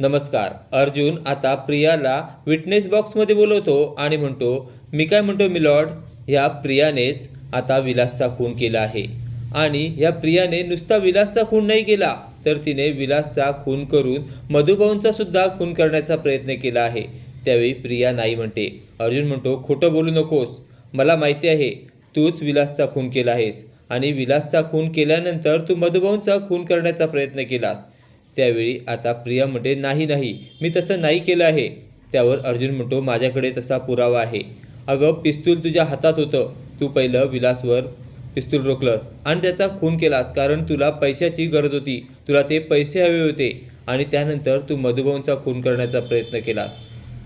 नमस्कार अर्जुन आता प्रियाला विटनेस बॉक्समध्ये बोलवतो आणि म्हणतो मी काय म्हणतो मिलॉर्ड ह्या प्रियानेच आता विलासचा खून केला आहे. आणि ह्या प्रियाने नुसता विलासचा खून नाही केला तर तिने विलासचा खून करून मधुभाऊंचा सुद्धा खून करण्याचा प्रयत्न केला आहे. त्यावेळी प्रिया नाही म्हणते अर्जुन म्हणतो खोटं बोलू नकोस. मला माहिती आहे तूच विलासचा खून केला आहेस. आणि विलासचा खून केल्यानंतर तू मधुभाऊंचा खून करण्याचा प्रयत्न केलास. त्यावेळी आता प्रिया म्हणते नाही नाही मी तसं नाही केलं आहे. त्यावर अर्जुन म्हणतो माझ्याकडे तसा पुरावा आहे. अगं पिस्तूल तुझ्या हातात होतं. तू पहिलं विलासवर पिस्तूल रोखलंस आणि त्याचा खून केलास कारण तुला पैशाची गरज होती. तुला ते पैसे हवे होते आणि त्यानंतर तू मधुभाऊंचा खून करण्याचा प्रयत्न केलास.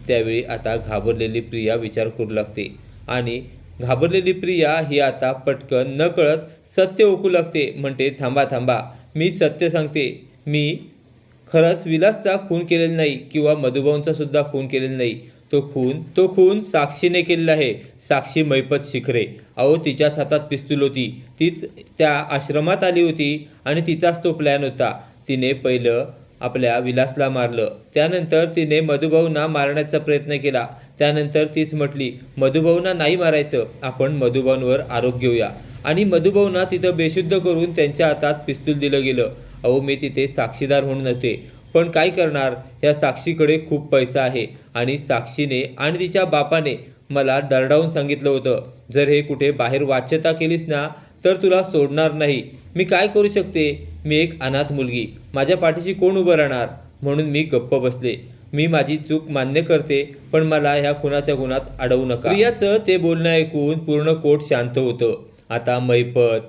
त्यावेळी आता घाबरलेली प्रिया विचार करू लागते आणि घाबरलेली प्रिया ही आता पटकन न कळत सत्य ओकू लागते. म्हणते थांबा थांबा. मी सत्य सांगते. मी खरंच विलासचा खून केलेला नाही किंवा मधुभाऊंचा सुद्धा खून केलेला नाही. तो खून तो खून साक्षीने केलेला आहे. साक्षी मैपत शिखरे. अहो तिच्याच हातात पिस्तूल होती. तीच त्या आश्रमात आली होती आणि तिचाच तो प्लॅन होता. तिने पहिलं आपल्या विलासला मारलं. त्यानंतर तिने मधुभाऊंना मारण्याचा प्रयत्न केला. त्यानंतर तीच म्हटली मधुभाऊंना नाही मारायचं. आपण मधुभाऊंवर आरोप घेऊया. आणि मधुभाऊंना तिथं बेशुद्ध करून त्यांच्या हातात पिस्तूल दिलं गेलं. अहो मी तिथे साक्षीदार म्हणून नव्हते. पण काय करणार? या साक्षीकडे खूप पैसा आहे. आणि साक्षीने आणि तिच्या बापाने मला डरडावून सांगितलं होतं. जर हे कुठे बाहेर वाच्यता केलीस ना तर तुला सोडणार नाही. मी काय करू शकते? मी एक अनाथ मुलगी. माझ्या पाठीशी कोण उभं राहणार? म्हणून मी गप्प बसले. मी माझी चूक मान्य करते पण मला ह्या खुनाच्या गुणात अडवू नका. याचं ते बोलणं ऐकून पूर्ण कोट शांत होतं. आता मैपत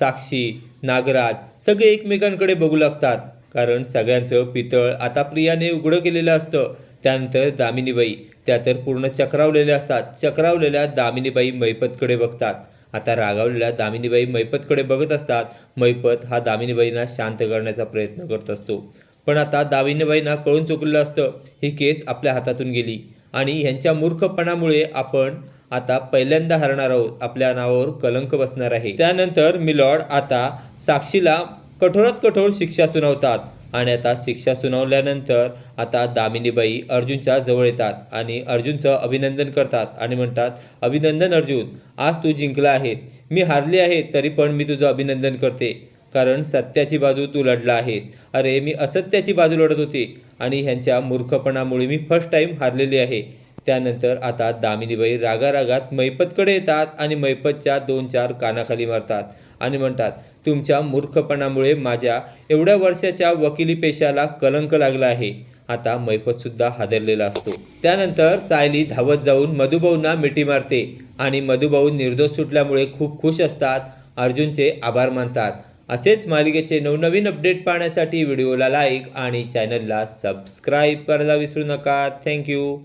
साक्षी नागराज सगळे एकमेकांकडे बघू लागतात. कारण सगळ्यांचं पितळ आता प्रियाने उघडं केलेलं असतं. त्यानंतर दामिनीबाई त्या तर पूर्ण चक्रावलेल्या असतात. चक्रावलेल्या दामिनीबाई मैपतकडे बघतात. आता रागावलेल्या दामिनीबाई मैपतकडे बघत असतात. मैपत हा दामिनीबाईंना शांत करण्याचा प्रयत्न करत असतो. पण आता दामिनीबाईंना कळून चुकलेलं असतं. ही केस आपल्या हातातून गेली. आणि ह्यांच्या मूर्खपणामुळे आपण आता पहिल्यांदा हरणार आहोत. आपल्या नावावर कलंक बसणार आहे. त्यानंतर मिलॉर्ड आता साक्षीला कठोरात कठोर शिक्षा सुनावतात आणि आता शिक्षा सुनावल्यानंतर आता दामिनीबाई अर्जुनच्या जवळ येतात आणि अर्जुनचं अभिनंदन करतात आणि म्हणतात अभिनंदन अर्जुन आज तू जिंकला आहेस. मी हारले आहे तरी पण मी तुझं अभिनंदन करते. कारण सत्याची बाजू तू लढला आहेस. अरे मी असत्याची बाजू लढत होते आणि ह्यांच्या मूर्खपणामुळे मी फर्स्ट टाईम हारलेली आहे. त्यानंतर आता दामिनीबाई रागारागात मैपतकडे येतात आणि मैपतच्या दोन चार कानाखाली मारतात आणि म्हणतात तुमच्या मूर्खपणामुळे माझ्या एवढ्या वर्षाच्या वकिली पेशाला कलंक लागला आहे. आता मैपतसुद्धा हादरलेला असतो. त्यानंतर सायली धावत जाऊन मधुभाऊंना मिठी मारते आणि मधुभाऊ निर्दोष सुटल्यामुळे खूप खुश असतात अर्जुनचे आभार मानतात. असेच मालिकेचे नवनवीन अपडेट पाहण्यासाठी व्हिडिओला लाईक आणि चॅनलला सबस्क्राईब करायला विसरू नका. थँक्यू.